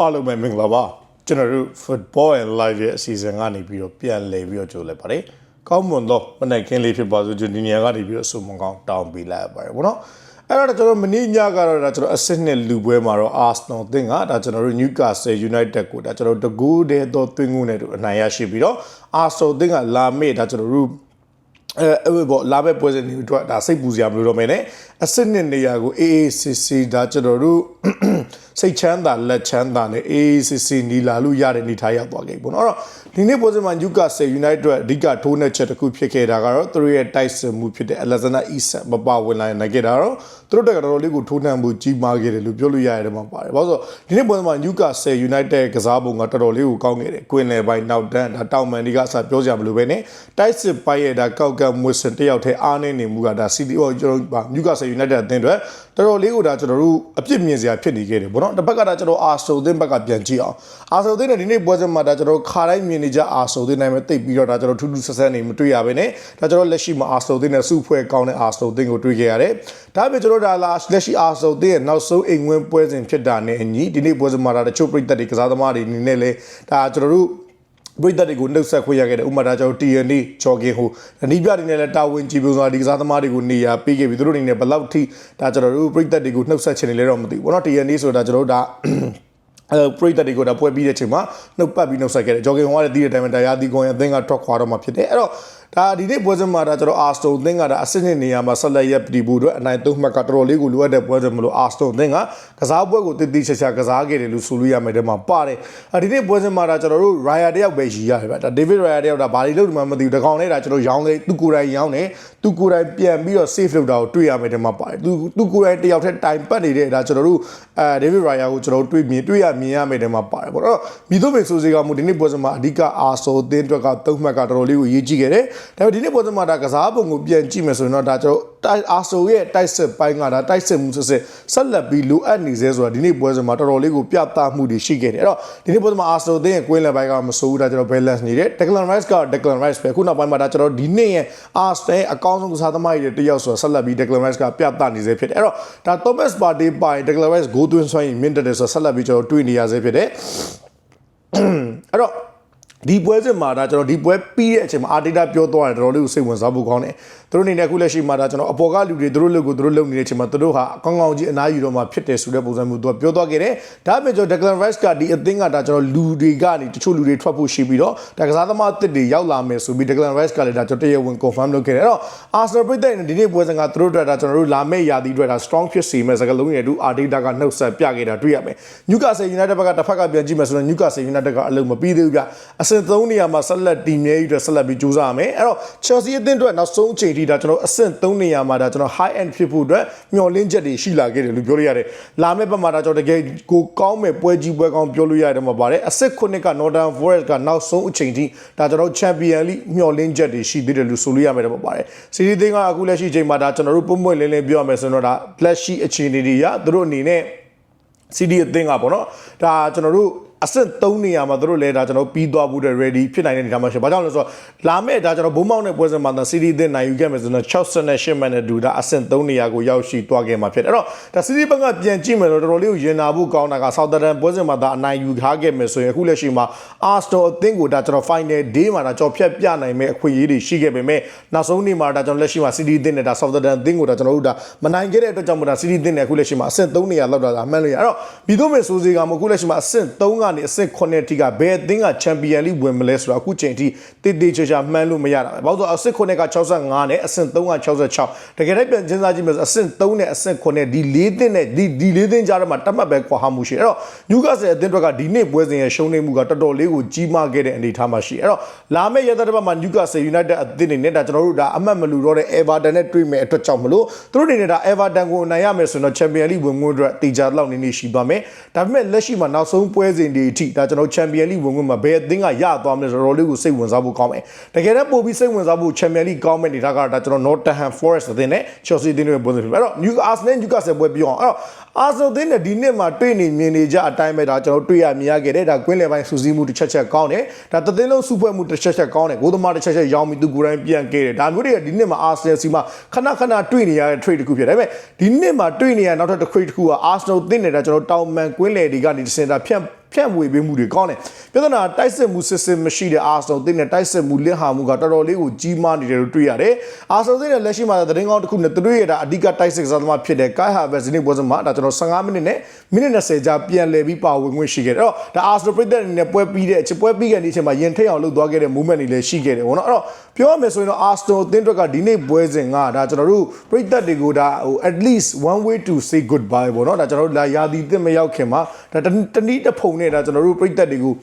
အားလုံးပဲမင်္ဂလာပါကျွန်တော်တို့ football and live ရဲ့အစီအစဉ်ကနေပြီးတော့ပြန်လည်ပြီးတော့ကြိုလိုက်ပါတယ်ကောင်းမွန်တော့မနိုင်ခင်းလေးဖြစ်ပါစို့ကျွန်တော်ဒီနေရာကနေပြီးတော့အဆုမကောင်းတောင်းပေးလိုက်ရပါတယ်ဗောနော်အဲ့တော့ကျွန်တော်မနေ့ညကတော့ဒါကျွန်တော်အစစ်နှစ်လူပွဲမှာတော့ Arsenal တင်ကဒါကျွန်တော်တို့ Newcastle United ကိုဒါကျွန်တော်တကူးတဲ့တော့သွင်းကူးနဲ့တို့အနိုင်ရရှိပြီးတော့ Arsenal တင်ကလာမေ့ဒါကျွန်တော်တို့အဲအဲ့ဘောလာမဲ့ပွဲစဉ်တွေအတွက်ဒါစိတ်ပူစရာမလိုတော့မယ်နဲ့အစစ်နှစ်နေရာကို AACC ဒါကျွန်တော်တို့စိတ်ချမ်းသာလက်ချမ်းသာနဲ့ AACC နီလာလို့ရတဲ့နေထားရောက်သွားခဲ့ပြီပေါ့နော်အဲ့တော့ဒီနေ့ပွဲစဉ်မှာ Newcastle United အတွက်အဓိကထိုးနှက်ချက်တစ်ခုဖြစ်ခဲ့တာကတော့သူတို့ရဲ့တိုက်စစ်မှုဖြစ်တဲ့ Alexander Isak မပါဝင်လာနိုင်ခဲ့တာတော့သူတို့တက်ကတော့လေးကိုထိုးနှံမှုကြီးမားခဲ့တယ်လို့ပြောလို့ရရတယ်မှာပါတယ်။ဘာလို့ဆိုဒီနေ့ပွဲစဉ်မှာ Newcastle United ကစားပုံကတော်တော်လေးကိုကောင်းခဲ့တယ်။ကွင်းလယ်ပိုင်းနောက်တန်းဒါတောင်မန်ဒီကအစပြောကြမလို့ပဲနဲ့တိုက်စစ်ပိုင်းရဲ့ဒါကောက်ကမွေစင်တယောက်ထဲအားနေနေမှုကဒါ City ဟောကျွန်တော် Newcastle United အသင်းတွေ တော်တော်လေးကိုဒါကျွန်တော်တို့အပြစ်မြင်စရာဖြစ်နေခဲ့တယ်ဗောနော်တစ်ဖက်ကဒါကျွန်တော်အာဆိုသင်းဘက်ကပြန်ကြည့်အောင်အာဆိုသင်းနဲ့ဒီနေ့ပွဲစဉ်မှာဒါကျွန်တော်ခါတိုင်းမြင်နေကြအာဆိုသင်းနိုင်မဲ့တိတ်ပြီးတော့ဒါကျွန်တော်ထူးထူးဆန်းဆန်းနေမတွေ့ရဘဲနဲ့ဒါကျွန်တော်လက်ရှိမှာအာဆိုသင်းနဲ့စုဖွဲ့ကောင်းတဲ့အာဆိုသင်းကိုတွေ့ခဲ့ရတယ်ဒါပေမဲ့ကျွန်တော်ဒါလာလက်ရှိအာဆိုသင်းရဲ့နောက်ဆုံးအိမ်ဝင်ပွဲစဉ်ဖြစ်တာနဲ့အညီဒီနေ့ပွဲစဉ်မှာဒါတချို့ပြည်သက်တွေကစားသမားတွေအနေနဲ့လဲဒါကျွန်တော်တို့ ပရိသတ်တွေကိုနှုတ်ဆက်ခွင့်ရခဲ့တဲ့ဥမာဒါကျွန်တော် TNA ချော်ကင်ဟိုနီးပြတွေနဲ့လည်းတာဝန်ကြည့်ပြီးဆိုတာဒီကစားသမားတွေကိုနေရာပေးခဲ့ပြီးသူတို့အနေနဲ့ဘယ်လောက်ထိဒါကျွန်တော်တို့ပရိသတ်တွေကိုနှုတ်ဆက်ချင်နေလဲတော့မသိဘူးဘောနော် TNA ဆိုတာကျွန်တော်တို့ဒါအဲပရိသတ်တွေကိုဒါပွဲပြီးတဲ့အချိန်မှာနှုတ်ပတ်ပြီးနှုတ်ဆက်ခဲ့တယ်ဂျော်ဂင်ဟိုကလည်းဒီတဲ့အတိုင်းမှာတရားဒီကွန်ရဲ့အသင်းကထွက်ခွာတော့မှဖြစ်တယ်အဲ့တော့ ဒါဒီနေ့ပွဲစဉ်မှာဒါကျွန်တော်အာစတိုသင်းကဒါအစစ်နှစ်နေရာမှာဆက်လက်ရပ်ပြီးဖို့အတွက်အနိုင်သုံးမှတ်ကတော်တော်လေးကိုလိုအပ်တဲ့ပွဲစဉ်မလို့အာစတိုသင်းကကစားပွဲကိုတည်တည်ချာချာကစားခဲ့တယ်လို့ဆိုလို့ရမယ်တဲ့မှာပါတယ်ဒီနေ့ပွဲစဉ်မှာဒါကျွန်တော်တို့ Raya တယောက်ပဲရည်ရတယ်ဗျဒါ David Raya တယောက်ဒါဘာလို့လို့မှမသိဘူးတကောင်နဲ့ဒါကျွန်တော်ရောင်းလေသူကိုယ်တိုင်ရောင်းတယ်သူကိုယ်တိုင်ပြန်ပြီးတော့ save လုပ်တာကိုတွေ့ရမယ်တဲ့မှာပါတယ်သူသူကိုယ်တိုင်တယောက်ထက်တိုင်ပတ်နေတဲ့ဒါကျွန်တော်တို့အဲ David Raya ကိုကျွန်တော်တို့တွေ့မြင်တွေ့ရမြင်ရမယ်တဲ့မှာပါတယ်ပေါ့တော့မိတို့ပင်ဆိုစီကမှုဒီနေ့ပွဲစဉ်မှာအဓိကအာဆိုသင်းအတွက်ကသုံးမှတ်ကတော်တော်လေးကိုရေးကြည့်ခဲ့တယ်ဒါပေမဲ့ဒီနေ့ပွဲစဉ်မှာဒါကစားပုံကိုပြန်ကြည့်မယ်ဆိုရင်တော့ဒါကျွန်တော်တိုက်အာဆိုရဲ့တိုက်စစ်ပိုင်းကဒါတိုက်စစ်မှုစစ်စစ်ဆက်လက်ပြီးလိုအပ်နေသေးဆိုတာဒီနေ့ပွဲစဉ်မှာတော်တော်လေးကိုပြသမှုတွေရှိခဲ့တယ်အဲ့တော့ဒီနေ့ပွဲစဉ်မှာအာဆိုသင်းရဲ့ကွင်းလယ်ပိုင်းကမဆိုးဘူးဒါကျွန်တော် balance နေတယ် Declan Rice က Declan Rice ပဲခုနောက်ပိုင်းမှာဒါကျွန်တော်ဒီနေ့ရဲ့အာစတဲ့အကောင်းဆုံးကစားသမားတွေတယောက်ဆိုတာဆက်လက်ပြီး Declan Rice ကပြသနေသေးဖြစ်တယ်အဲ့တော့ဒါ Thomas Partey ပိုင် Declan Rice ဂိုးသွင်းဆွမ်းရင်မြင့်တက်တယ်ဆိုဆက်လက်ပြီးကျွန်တော်တွေ့နေရသေးဖြစ်တယ်အဲ့တော့ ဒီပွဲစဉ်မှာဒါကျွန်တော်ဒီပွဲပြီးတဲ့အချိန်မှာအာတီတာပြောသွားတယ်တော်တော်လေးကိုစိတ်ဝင်စားဖို့ကောင်းတယ်သူတို့အနေနဲ့အခုလက်ရှိမှာဒါကျွန်တော်အပေါ်ကလူတွေသူတို့လုပ်ကိုသူတို့လုပ်နေတဲ့အချိန်မှာသူတို့ဟာအကောင်းကောင်းကြီးအနားယူတော့မှဖြစ်တယ်ဆိုတဲ့ပုံစံမျိုးသူကပြောသွားခဲ့တယ်ဒါပေမဲ့ကျွန်တော် Declan Rice ကဒီအသင်းကဒါကျွန်တော်လူတွေကနေတချို့လူတွေထွက်ဖို့ရှိပြီးတော့ဒါကစားသမားအသစ်တွေရောက်လာမယ်ဆိုပြီး Declan Rice ကလည်းဒါကျွန်တော်တရားဝင် confirm လုပ်ခဲ့တယ်အဲ့တော့ Arsenal ပြည်သက်ဒီနေ့ပွဲစဉ်ကသူတို့အတွက်ဒါကျွန်တော်တို့လာမယ့်ရာသီအတွက်ဒါ strong ဖြစ်စေမဲ့စကားလုံးတွေတူ Arteta ကနှုတ်ဆက်ပြခဲ့တာတွေ့ရမယ် Newcastle United ဘက်ကတစ်ဖက်ကပြန်ကြည့်မယ်ဆိုတော့ Newcastle United ကအလုံးမပြီးသေးဘူးဗျအဆင့်3နေရာမှာဆက်လက်တည်မြဲပြီးတော့ဆက်လက်ပြီးကြိုးစားရမယ်အဲ့တော့ Chelsea အသင်းအတွက်နောက်ဆုံးအချိန်ထိဒါကျွန်တော်အဆင့်3နေရာမှာဒါကျွန်တော် high end ဖြစ်ဖို့အတွက်မျှော်လင့်ချက်တွေရှိလာခဲ့တယ်လို့ပြောလို့ရတယ်လာမယ့်ဘက်မှာဒါကျွန်တော်တကယ်ကိုကောင်းမဲ့ပွဲကြီးပွဲကောင်းပြောလို့ရတယ်မှာပါတယ်အဆင့်9က Northern Forest ကနောက်ဆုံးအချိန်ထိဒါကျွန်တော် Champion League မျှော်လင့်ချက်တွေရှိသေးတယ်လို့ဆိုလို့ရမယ်တော့ပါတယ်စီရီသင်းကအခုလက်ရှိအချိန်မှာဒါကျွန်တော်တို့ပုံပွင့်လင်းလင်းပြောရမယ်ဆိုတော့ဒါလက်ရှိအခြေအနေတွေရသူတို့အနေနဲ့ CD အသင်းကပေါ့နော်ဒါကျွန်တော်တို့ အဆင့်3နေရာမှာတို့လည်းဒါကျွန်တော်ပြီးသွားဖို့တဲ့ ready ဖြစ်နိုင်တဲ့အနေအထားမှာရှိဘာကြောင့်လဲဆိုတော့လာမယ့်ဒါကျွန်တော်ဘုံမောက်နဲ့ပွဲစဉ်မှာ CD အသင်းနိုင်ယူခဲ့မယ်ဆိုတော့68မှတ်နဲ့ဒူဒါအဆင့်3နေရာကိုရောက်ရှိသွားခဲ့မှာဖြစ်တယ်အဲ့တော့ဒါ CD ဘက်ကပြန်ကြည့်မယ်တော့တော်တော်လေးကိုရင်နာဖို့ကောင်းတာက Southampton ပွဲစဉ်မှာဒါအနိုင်ယူထားခဲ့မယ်ဆိုရင်အခုလက်ရှိမှာ Arsenal အသင်းကိုဒါကျွန်တော် final day မှာဒါကြော်ဖြတ်ပြနိုင်မဲ့အခွင့်အရေးတွေရှိခဲ့ပေမဲ့နောက်ဆုံးနေ့မှာဒါကျွန်တော်လက်ရှိမှာ CD အသင်းနဲ့ဒါ Southampton အသင်းကိုဒါကျွန်တော်တို့ဒါမနိုင်ခဲ့တဲ့အတွက်ကြောင့်မို့ဒါ CD အသင်းနဲ့အခုလက်ရှိမှာအဆင့်3နေရာလောက်တာဒါမှန်လို့ရအဲ့တော့ပြီးတော့မယ်ဆိုစီကမအခုလက်ရှိမှာအဆင့်3ကနေအဆင့်9ထိကဘယ်အသင်းကချန်ပီယံလိဝင်မလဲဆိုတော့အခုချိန်ထိတိတိကျကျမှန်းလို့မရတာပဲဘာလို့ဆိုအဆင့်9က65နဲ့အဆင့်3က66တကယ်တမ်းပြန်စဉ်းစားကြည့်မယ်ဆိုအဆင့်3နဲ့အဆင့်9ဒီ၄သင်းနဲ့ဒီဒီ၄သင်းကြားထဲမှာတတ်မှတ်ပဲကွာဟမှုရှိအဲ့တော့နျူကာဆယ်အသင်းတွေကဒီနေ့ပွဲစဉ်ရဲ့ရှုံးနေမှုကတော်တော်လေးကိုကြီးမားခဲ့တဲ့အနေအထားမှာရှိအဲ့တော့လာမယ့်ရက်သတ္တပတ်မှာနျူကာဆယ်ယူနိုက်တက်အသင်းတွေနဲ့ဒါကျွန်တော်တို့ဒါအမှတ်မလူတော့တဲ့ Everton နဲ့တွေ့မယ်အတွက်ကြောင့်မလို့သူတို့အနေနဲ့ဒါ Everton ကိုနိုင်ရမယ်ဆိုတော့ Champion League ဝင်ငွေအတွက်တေချာလောက်နေနေရှိသွားမယ်ဒါပေမဲ့လက်ရှိမှာနောက်ဆုံးပွဲစဉ်တွေအထိဒါကျွန်တော် Champion League ဝင်ငွေမှာဘယ်အသင်းကရသွားမလဲဆိုတော့တော်တော်လေးကိုစိတ်ဝင်စားဖို့ကောင်းမယ်တကယ်တော့ပို့ပြီးစိတ်ဝင်စားဖို့ Champion League ကောင်းမဲ့နေတာကဒါကျွန်တော် Nottingham Forest အသင်းနဲ့ Chelsea အသင်းတွေပွဲစဉ်ဖြစ်အဲ့တော့ New Arsenal Newcastle ပွဲပြောအောင်အဲ့တော့ Arsenal အသင်းနဲ့ဒီနှစ်မှာတွေ့နေမြင်နေကြအတိုင်းပဲဒါကျွန်တော်တွေ့ရမြင်ရခဲ့တယ်ဒါကွင်းလယ်ပိုင်းစူးစီးမှုတစ်ချက်ချက်ကောင်းတယ်ဒါတသင်းလုံးစုဖွဲ့မှုတစ်ချက်ချက်ကောင်းတယ်ဂိုးသမားတစ်ချက်ချက်ရောင်းပြီးသူကိုယ်တိုင်ပြန်ခဲ့တယ်ဒါမျိုးတွေကဒီနှစ်မှာ Arsenal စီမှာခဏခဏတွေ့နေရတဲ့ trade တစ်ခုဖြစ်တယ်ဒါပေမဲ့ဒီနှစ်မှာတွေ့နေရနောက်ထပ်တစ် trade တစ်ခုက Arsenal အသင်းနဲ့ဒါကျွန်တော်တောင်မန်ကွင်းလယ်တွေကနေစင်တာဖြန့် ဖြန့်ဝေပေးမှုတွေကောင်းတယ်ပြဿနာတိုက်စစ်မှုစစ်စစ်မရှိတဲ့အာဆနယ်တင်းနဲ့တိုက်စစ်မှုလစ်ဟာမှုကတော်တော်လေးကိုကြီးမားနေတယ်လို့တွေ့ရတယ်အာဆနယ်တင်းနဲ့လက်ရှိမှာသတင်းကောင်းတစ်ခုနဲ့သူတို့ရဲ့ဒါအဓိကတိုက်စစ်ကစားသမားဖြစ်တဲ့ Kai Havertz ဒီနေ့ပွဲစဉ်မှာဒါကျွန်တော်15မိနစ်နဲ့မိနစ်20ကြာပြန်လည်ပြီးပါဝင်ခွင့်ရှိခဲ့တယ်အဲ့တော့ဒါအာဆနယ်ပရိသတ်အနေနဲ့ပွဲပြီးတဲ့အချိန်ပွဲပြီးတဲ့အချိန်မှာရင်ထိတ်အောင်လုပ်သွားခဲ့တဲ့ movement တွေလည်းရှိခဲ့တယ်ပေါ့နော်အဲ့တော့ ပြောရမယ်ဆိုရင်တော့ Arsenal အသင်းအတွက်ကဒီနေ့ပွဲစဉ်ကဒါကျွန်တော်တို့ပရိသတ်တွေကိုဒါဟို at least one way to say goodbye ပေါ့နော်ဒါကျွန်တော်တို့လာရာသီတစ်မရောက်ခင်မှာဒါတတနည်းတစ်ဖုံနဲ့ဒါကျွန်တော်တို့ပရိသတ်တွေကို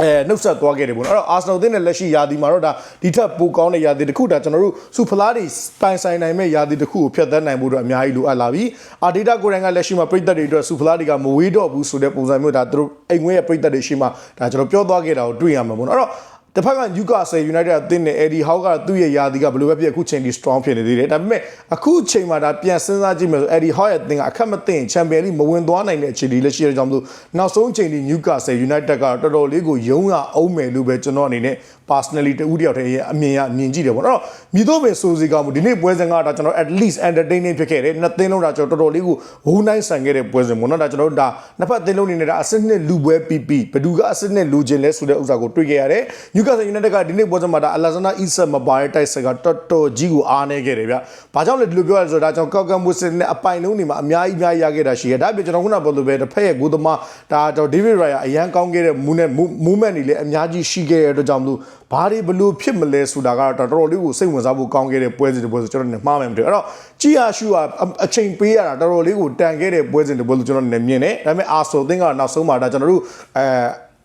အဲနှုတ်ဆက်သွားခဲ့တယ်ပေါ့နော်အဲ့တော့ Arsenal အသင်းနဲ့လက်ရှိယာဒီမှာတော့ဒါဒီထက်ပိုကောင်းတဲ့ယာဒီတစ်ခုဒါကျွန်တော်တို့စူဖလားတွေပိုင်ဆိုင်နိုင်မဲ့ယာဒီတစ်ခုကိုဖျက်ဆီးနိုင်ဖို့တော့အများကြီးလိုအပ်လာပြီအာဒေတာကိုရိုင်းကလက်ရှိမှာပြည်သက်တွေအတွက်စူဖလားတွေကမဝေးတော့ဘူးဆိုတဲ့ပုံစံမျိုးဒါသူတို့အိမ်ဝဲရဲ့ပြည်သက်တွေရှိမှဒါကျွန်တော်ပြောသွားခဲ့တာကိုတွေ့ရမှာပေါ့နော်အဲ့တော့ တစ်ဖက်က Newcastle United အသင်းနဲ့ Eddie Howe ကသူ့ရဲ့ယာဒီကဘယ်လိုပဲဖြစ်အခုချိန်ဒီ strong ဖြစ်နေသေးတယ်ဒါပေမဲ့အခုချိန်မှာဒါပြန်စဉ်းစားကြည့်မယ်ဆို Eddie Howe ရဲ့အသင်းကအခက်မသိရင် Champions League မဝင်သွားနိုင်တဲ့အခြေအနေလည်းရှိတဲ့ကြောင့်မလို့နောက်ဆုံးချိန်ဒီ Newcastle United ကတော်တော်လေးကိုယုံရအောင်မယ်လို့ပဲကျွန်တော်အနေနဲ့ personally တူတယောက်တည်းရဲ့အမြင်ရမြင်ကြည့်တယ်ပေါ့နော်မြည်တော့ပဲစိုးစီကောင်းမှုဒီနေ့ပွဲစဉ်ကဒါကျွန်တော် at least entertaining ဖြစ်ခဲ့တယ်နှစ်သင်းလုံးဒါကျွန်တော်တော်တော်လေးကိုဝုန်းတိုင်းဆန်ခဲ့တဲ့ပွဲစဉ်ပေါ့နော်ဒါကျွန်တော်တို့ဒါနှစ်ဖက်သင်းလုံးနေနဲ့ဒါအစစ်နှစ်လူပွဲပြီးပြီးဘယ်သူကအစစ်နှစ်လူချင်းလဲဆိုတဲ့ဥစ္စာကိုတွေ့ခဲ့ရတယ် Newcastle United ကဒီနေ့ပွဲစဉ်မှာဒါ Alexander Isak မပါတဲ့တိုက်ဆက်ကတော်တော်ကြီးကိုအားနေခဲ့တယ်ဗျ။ဘာကြောင့်လဲဒီလိုပြောရလဲဆိုတော့ဒါကြောင့်ကောက်ကမ်မွစစ်နဲ့အပိုင်လုံးတွေမှာအများကြီးအများကြီးရခဲ့တာရှိတယ်။ဒါပြကျွန်တော်ခုနပြောလို့ပဲတစ်ဖက်ရဲ့ဂိုးသမားဒါကျွန်တော် David Raya အရန်ကောင်းခဲ့တဲ့ move နဲ့ movement တွေလည်းအများကြီးရှိခဲ့တဲ့အတွက်ကြောင့်မလို့ဘာတွေဘလို့ဖြစ်မလဲဆိုတာကတော့တော်တော်လေးကိုစိတ်ဝင်စားဖို့ကောင်းခဲ့တဲ့ပွဲစဉ်တစ်ပွဲဆိုကျွန်တော်နေမှားမယ်မသိဘူးအဲ့တော့ကြီယာရှူကအချိန်ပေးရတာတော်တော်လေးကိုတန်ခဲ့တဲ့ပွဲစဉ်တစ်ပွဲလို့ကျွန်တော်နေမြင်တယ်ဒါပေမဲ့အာဆိုသင်းကနောက်ဆုံးမှာဒါကျွန်တော်တို့အဲ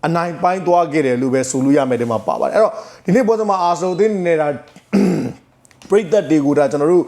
အနိုင်ပိုင်းသွားခဲ့တယ်လို့ပဲဆိုလို့ရမယ်ဒီမှာပါပါတယ်အဲ့တော့ဒီနေ့ပွဲစဉ်မှာအာဆိုသင်းနေတာပရိသတ်တွေကိုဒါကျွန်တော်တို့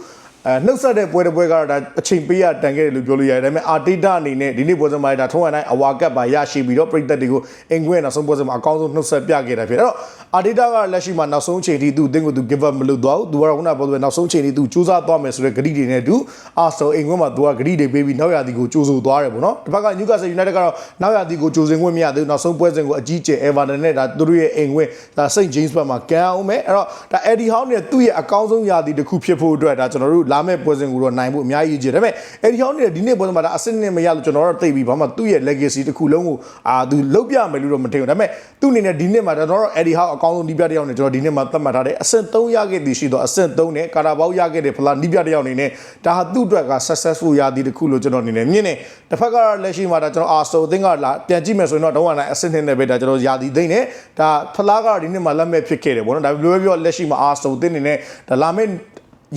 အဲနှုတ်ဆက်တဲ့ပွဲတစ်ပွဲကတော့ဒါအချိန်ပေးရတန်ခဲ့တယ်လို့ပြောလို့ရတယ်ဒါပေမဲ့အာတေတာအနေနဲ့ဒီနေ့ပွဲစဉ်မှာဒါထုံးရတိုင်းအဝါကပ်ပါရရှိပြီးတော့ပရိသတ်တွေကိုအင်္ဂွဲနောက်ဆုံးပွဲစဉ်မှာအကောင်းဆုံးနှုတ်ဆက်ပြခဲ့တာဖြစ်တယ်အဲ့တော့အာတေတာကလက်ရှိမှာနောက်ဆုံးချိန်ထိသူ့အသင်းကိုသူ give up မလုပ်တော့ဘူးသူကတော့ခုနကပြောသလိုနောက်ဆုံးချိန်ထိသူစူးစမ်းသွားမယ်ဆိုတဲ့ဂတိတွေနဲ့သူအာဆိုအင်္ဂွဲမှာသူကဂတိတွေပေးပြီးနောက်ရာသီကိုကြိုးဆိုသွားတယ်ပေါ့နော်တစ်ဖက်က Newcastle United ကတော့နောက်ရာသီကိုကြိုးစင်ခွင့်မရသေးဘူးနောက်ဆုံးပွဲစဉ်ကိုအကြီးကျယ် Everton နဲ့ဒါသူတို့ရဲ့အင်္ဂွဲဒါ St James ဘက်မှာကန်အောင်မယ်အဲ့တော့ဒါ Eddie Howe နဲ့သူ့ရဲ့အကောင်းဆုံးရာသီတစ်ခုဖြစ်ဖို့အတွက်ဒါကျွန်တော်တို့လာမယ့်ပွဲစဉ်ကိုတော့နိုင်ဖို့အများကြီးကြီးတယ်ဒါပေမဲ့ Eddie Howe နဲ့ဒီနေ့ပွဲစဉ်မှာဒါအဆင့်နဲ့မရလို့ကျွန်တော်တို့သိပြီးဘာမှသူ့ရဲ့ legacy တစ်ခုလုံးကိုအာသူလုတ်ပြမယ်လို့တော့မထင်ဘူးဒါပေမဲ့သူ့အနေနဲ့ဒီနေ့မှာကျွန်တော်တို့ Eddie Howe အကောင်းဆုံးဒီးပြတစ်ယောက်နဲ့ကျွန်တော်ဒီနေ့မှာသတ်မှတ်ထားတယ်အဆင့်3ရခဲ့သည်ရှိတော့အဆင့်3နဲ့ကာရာဘောက်ရခဲ့တဲ့ဖလားဒီးပြတစ်ယောက်အနေနဲ့ဒါဟာသူ့အတွက်က successful ရာသီတစ်ခုလို့ကျွန်တော်အနေနဲ့မြင်တယ်တစ်ဖက်ကလက်ရှိမှာဒါကျွန်တော်အာဆိုအသင်းကလာပြန်ကြည့်မယ်ဆိုရင်တော့တော့နိုင်အဆင့်နဲ့ပဲဒါကျွန်တော်ရာသီသိမ့်နေဒါဖလားကဒီနေ့မှာလက်မဲ့ဖြစ်ခဲ့တယ်ပေါ့နော်ဒါဘယ်လိုပဲပြောလက်ရှိမှာအာဆိုအသင်းအနေနဲ့ဒါလာမယ့်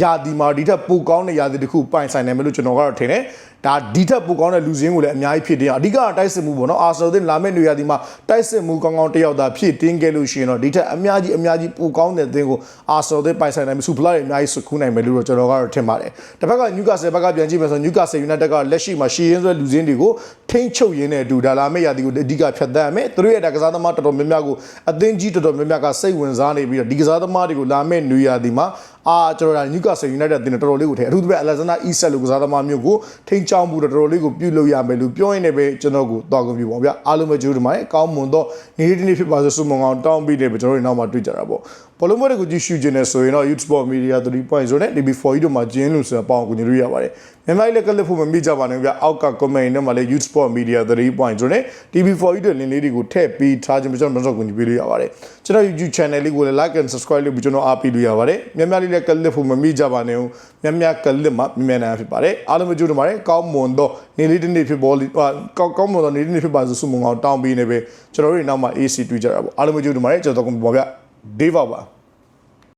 ယာဒီမာဒီထက်ပိုကောင်းတဲ့ယာဒီတစ်ခုပိုင်ဆိုင်နိုင်မယ်လို့ကျွန်တော်ကတော့ထင်တယ်ဒါဒီထက်ပိုကောင်းတဲ့လူစင်းကိုလည်းအများကြီးဖြစ်တင်အောင်အဓိကတိုက်စစ်မှုပေါ့နော်အာဆယ်သင်းလာမယ့်နေရာဒီမှာတိုက်စစ်မှုကောင်းကောင်းတယောက်သာဖြစ်တင်းခဲ့လို့ရှိရင်တော့ဒီထက်အများကြီးအများကြီးပိုကောင်းတဲ့သင်းကိုအာဆယ်သင်းပိုင်ဆိုင်နိုင်မှုစူပလာတွေအများကြီးစုခုနိုင်မယ်လို့တော့ကျွန်တော်ကတော့ထင်ပါတယ်တစ်ဖက်ကနျူကာဆယ်ဘက်ကပြန်ကြည့်မယ်ဆိုနျူကာဆယ်ယူနိုက်တက်ကလက်ရှိမှာရှီရင်းဆွဲလူစင်းတွေကိုထိန်းချုပ်ရင်းနဲ့အတူဒါလာမယ့်ရာဒီကိုအဓိကဖြတ်သန်းရမယ်သူတို့ရဲ့ဒါကစားသမားတော်တော်များများကိုအသင်းကြီးတော်တော်များများကစိတ်ဝင်စားနေပြီးတော့ဒီကစားသမားတွေကိုလာမယ့်နေရာဒီမှာအာကျွန်တော်ဒါနျူကာဆယ်ယူနိုက်တက်အသင်းတော်တော်လေးကိုထဲအထူးသဖြင့်အလက်ဇန်နာအီဆက်လိုကစားသမားမျိုးကိုထိန်းချောင်းမှုတော်တော်လေးကိုပြုလုပ်ရမယ်လို့ပြောရင်းနဲ့ပဲကျွန်တော်ကိုတောက်ကွန်ပြပါဗျအားလုံးပဲကြိုးဒီမှာကောင်းမွန်တော့နေ့ဒီနေ့ဖြစ်ပါစေဆုမွန်ကောင်တောင်းပြီးတယ်ပဲကျွန်တော်တို့နောက်မှတွေ့ကြတာပေါ့ဘလုံးမတွေကိုကြည့်ရှုခြင်းနဲ့ဆိုရင်တော့ YouTube Sport Media 3.0နဲ့ DB4 တို့မှာကျင်းလို့ဆိုတော့ပေါအောင်ကိုညလို့ရပါတယ် မြန်မာပြည်လက်ကလစ်ဖို့မမိကြပါနဲ့ဗျအောက်က comment နဲ့မှာလည်း YouTube Sport Media 3.0နဲ့ DB4 တို့လင်းလေးတွေကိုထည့်ပြီးထားခြင်းကျွန်တော်တို့ကိုညပေးလို့ရပါတယ်ကျွန်တော် YouTube channel လေးကိုလည်း like and subscribe လုပ်ပြီးကျွန်တော်အားပေးလို့ရပါတယ်မြန်မာပြည်လက်ကလစ်ဖို့မမိကြပါနဲ့ဦးမြန်မာကလစ်မှာမြန်မာနာဖြစ်ပါတယ်အားလုံးပဲကြိုးတင်ပါတယ်ကောင်းမွန်တော့နေ့လေးတစ်နေ့ဖြစ်ပေါ်ကောင်းကောင်းမွန်တော့နေ့တစ်နေ့ဖြစ်ပါစို့ဆုမွန်အောင်တောင်းပေးနေပဲကျွန်တော်တို့နောက်မှာ AC တွေ့ကြတာပေါ့အားလုံးပဲကြိုးတင်ပါတယ်ကျွန်တော်တို့ကပေါ့ဗျဒေးဗောက်ပါ